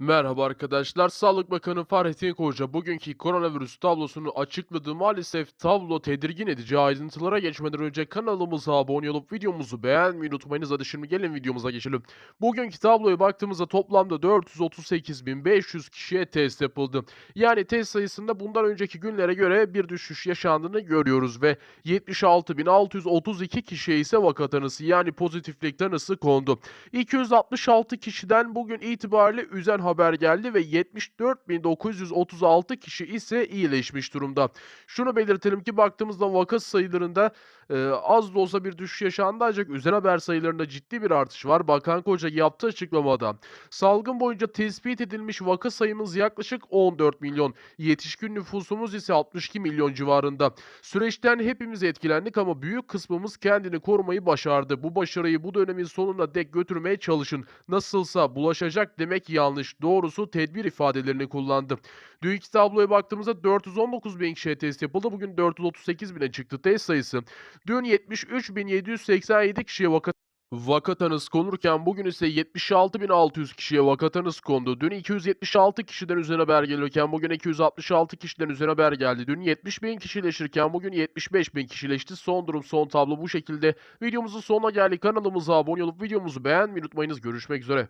Merhaba arkadaşlar. Sağlık Bakanı Fahrettin Koca bugünkü koronavirüs tablosunu açıkladı. Maalesef tablo tedirgin edici. Ayrıntılara geçmeden önce kanalımıza abone olup videomuzu beğenmeyi unutmayınız. Hadi şimdi gelin videomuza geçelim. Bugünkü tabloya baktığımızda toplamda 438.500 kişiye test yapıldı. Yani test sayısında bundan önceki günlere göre bir düşüş yaşandığını görüyoruz ve 76.632 kişiye ise vaka tanısı yani pozitiflik tanısı kondu. 266 kişiden bugün itibariyle üzen haber geldi ve 74.936 kişi ise iyileşmiş durumda. Şunu belirtelim ki baktığımızda vaka sayılarında e, az da olsa bir düşüş yaşandı ancak üzen haber sayılarında ciddi bir artış var. Bakan Koca yaptığı açıklamada salgın boyunca tespit edilmiş vaka sayımız yaklaşık 14 milyon. Yetişkin nüfusumuz ise 62 milyon civarında. Süreçten hepimiz etkilendik ama büyük kısmımız kendini korumayı başardı. Bu başarıyı bu dönemin sonuna dek götürmeye çalışın. Nasılsa bulaşacak demek yanlış. Doğrusu tedbir ifadelerini kullandı. Dünkü tabloya baktığımızda 419 bin kişiye test yapıldı. Bugün 438 bine çıktı test sayısı. Dün 73.787 kişiye vaka Vaka konurken bugün ise 76.600 kişiye vaka tanısı kondu. Dün 276 kişiden üzerine haber gelirken bugün 266 kişiden üzerine haber geldi. Dün 70.000 kişileşirken bugün 75.000 kişileşti. Son durum son tablo bu şekilde. Videomuzun sonuna geldik. Kanalımıza abone olup videomuzu beğenmeyi unutmayınız. Görüşmek üzere.